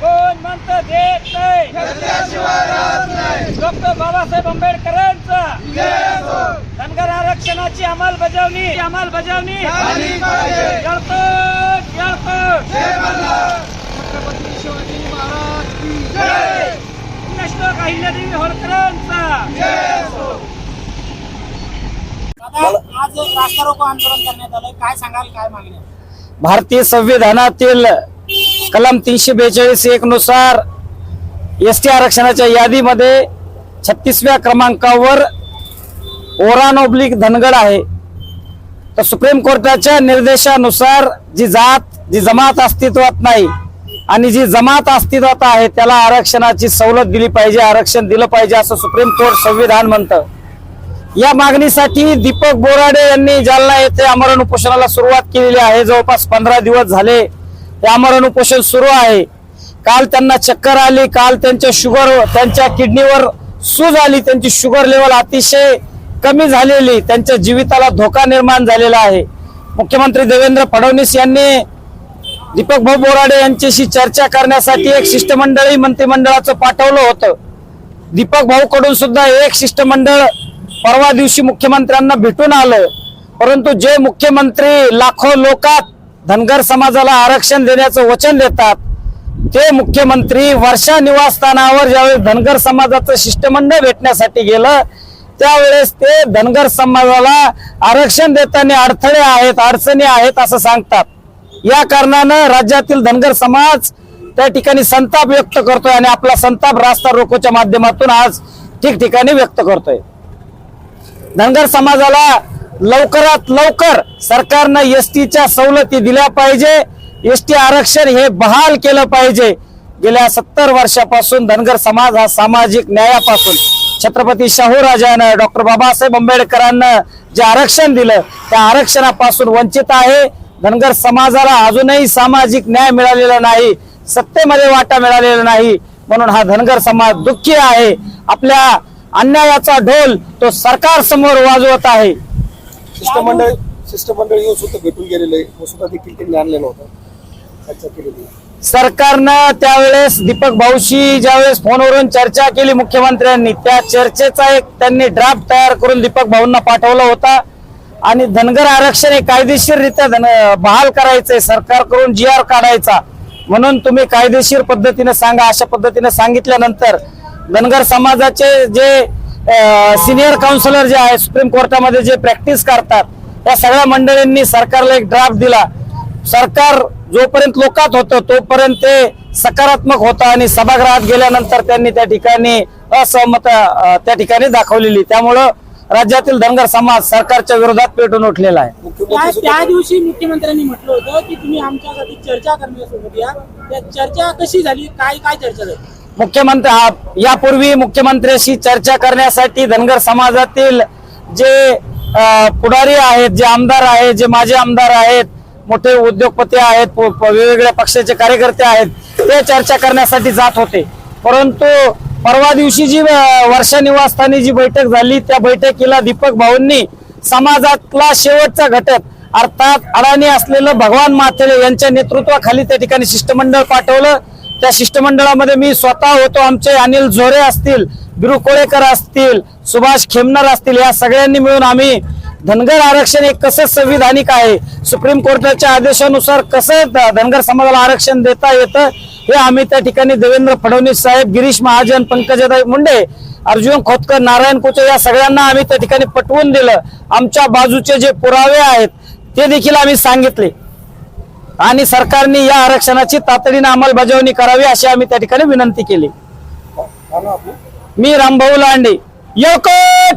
कोण म्हणतं देत नाही? डॉक्टर बाबासाहेब आंबेडकरांचा. धनगर आरक्षणाची अंमलबजावणी. अंमलबजावणी. छत्रपती शिवाजी महाराज अहिल्यादेवी होळकरांचा. आज रास्ता रोको आंदोलन करण्यात आलं काय सांगाल काय मागणी? भारतीय संविधानातील कलम तीनशे बेचाळीस एक नुसार एस टी आरक्षणाच्या यादीमध्ये छत्तीसव्या क्रमांकावर ओरान ओब्लिक धनगड आहे. तर सुप्रीम कोर्टाच्या निर्देशानुसार जी जात जी जमात अस्तित्वात नाही आणि जी जमात अस्तित्वात आहे त्याला आरक्षणाची सवलत दिली पाहिजे आरक्षण दिलं पाहिजे असं सुप्रीम कोर्ट संविधान म्हणतं. या मागणीसाठी दीपक बोराडे यांनी जालना येथे आमरण उपोषणाला सुरुवात केलेली आहे. जवळपास पंधरा दिवस झाले हे आमरण उपोषण सुरू आहे. काल त्यांना चक्कर आली काल त्यांच्या शुगर त्यांच्या किडनीवर सूज आली त्यांची शुगर लेवल अतिशय कमी झालेली त्यांच्या जीविताला धोका निर्माण झालेला आहे. मुख्यमंत्री देवेंद्र फडणवीस यांनी दीपक भाऊ बोराडे यांच्याशी चर्चा करण्यासाठी एक शिष्टमंडळही मंत्रिमंडळाचं पाठवलं होतं. दीपक भाऊ कडून सुद्धा एक शिष्टमंडळ परवा दिवशी मुख्यमंत्र्यांना भेटून आलं. परंतु जे मुख्यमंत्री लाखो लोकात धनगर समाजाला आरक्षण देण्याचं वचन देतात. ते मुख्यमंत्री वर्षा निवासस्थानावर ज्यावेळेस धनगर समाजाचं शिष्टमंडळ भेटण्यासाठी गेलं त्यावेळेस ते धनगर समाजाला आरक्षण देताना अडथळे आहेत अडचणी आहेत असं सांगतात. या कारणानं राज्यातील धनगर समाज त्या ठिकाणी संताप व्यक्त करतोय आणि आपला संताप रास्ता रोकोच्या माध्यमातून आज ठिकठिकाणी व्यक्त करतोय. धनगर समाजाला लवकरात लवकर सरकारनं एस टीच्या सवलती दिल्या पाहिजे. एस टी आरक्षण हे बहाल केलं पाहिजे. गेल्या सत्तर वर्षापासून धनगर समाज हा सामाजिक न्यायापासून. छत्रपती शाहू राजानं डॉक्टर बाबासाहेब आंबेडकरांना जे आरक्षण दिलं त्या आरक्षणापासून वंचित आहे. धनगर समाजाला अजूनही सामाजिक न्याय मिळालेला नाही सत्तेमध्ये वाटा मिळालेला नाही. म्हणून हा धनगर समाज दुःखी आहे. आपल्या अन्यायाचा ढोल तो सरकार समोर वाजवत आहे. शिष्टमंडळ शिष्टमंडळ येऊन सुद्धा भेटून गेलेले सुद्धा देखील त्यांनी आणलेलं होतं. चर्चा केलेली सरकारनं त्यावेळेस दीपक भाऊशी ज्यावेळेस फोनवरून चर्चा केली मुख्यमंत्र्यांनी त्या चर्चेचा एक त्यांनी ड्राफ्ट तयार करून दीपक भाऊंना पाठवला होता. आणि धनगर आरक्षण हे कायदेशीररित्या धन बहाल करायचंय सरकारकडून जी आर काढायचा. म्हणून तुम्ही कायदेशीर पद्धतीने सांगा अशा पद्धतीने सांगितल्यानंतर धनगर समाजाचे जे सिनियर काउन्सिलर जे आहे सुप्रीम कोर्टामध्ये जे प्रॅक्टिस करतात या सगळ्या मंडळींनी सरकारला एक ड्राफ्ट दिला. सरकार जोपर्यंत लोकात होतं तोपर्यंत ते सकारात्मक होतं आणि सभागृहात गेल्यानंतर त्यांनी त्या ठिकाणी असहमत त्या ठिकाणी दाखवलेली. त्यामुळं राज्यातील धनगर समाज सरकारच्या विरोधात पेटून उठलेला आहे. त्या त्या दिवशी मुख्यमंत्र्यांनी म्हटलं होतं की तुम्ही आमच्यासाठी चर्चा करण्यासोबत या त्या चर्चा कशी झाली? काय काय चर्चा झाली? मुख्यमंत्री हा- यापूर्वी मुख्यमंत्र्यांशी चर्चा करण्यासाठी धनगर समाजातील जे पुढारी आहेत जे आमदार आहेत जे माजी आमदार आहेत मोठे उद्योगपती आहेत वेगवेगळ्या पक्षाचे कार्यकर्ते आहेत ते चर्चा करण्यासाठी जात होते. परंतु परवा दिवशी जी वर्षा निवासस्थानी जी बैठक झाली त्या बैठकीला दीपक भाऊंनी समाजातला शेवटचा घटक अर्थात अडाणी असलेलं भगवान माथेले यांच्या नेतृत्वाखाली त्या ठिकाणी शिष्टमंडळ पाठवलं. त्या शिष्टमंडळामध्ये मी स्वतः होतो. आमचे अनिल झोरे असतील बिरू कोळेकर असतील सुभाष खेमनार असतील या सगळ्यांनी मिळून आम्ही धनगर आरक्षण हे कसं संविधानिक आहे सुप्रीम कोर्टाच्या आदेशानुसार कसं धनगर समाजाला आरक्षण देता येतं हे आम्ही त्या ठिकाणी देवेंद्र फडणवीस साहेब गिरीश महाजन पंकजाताई मुंडे अर्जुन खोतकर नारायण कोचे या सगळ्यांना आम्ही त्या ठिकाणी पटवून दिलं. आमच्या बाजूचे जे पुरावे आहेत ते देखील आम्ही सांगितले. आणि सरकारने या आरक्षणाची तातडीने अंमलबजावणी करावी अशी आम्ही त्या ठिकाणी विनंती केली. मी रामभाऊ लांडे एकच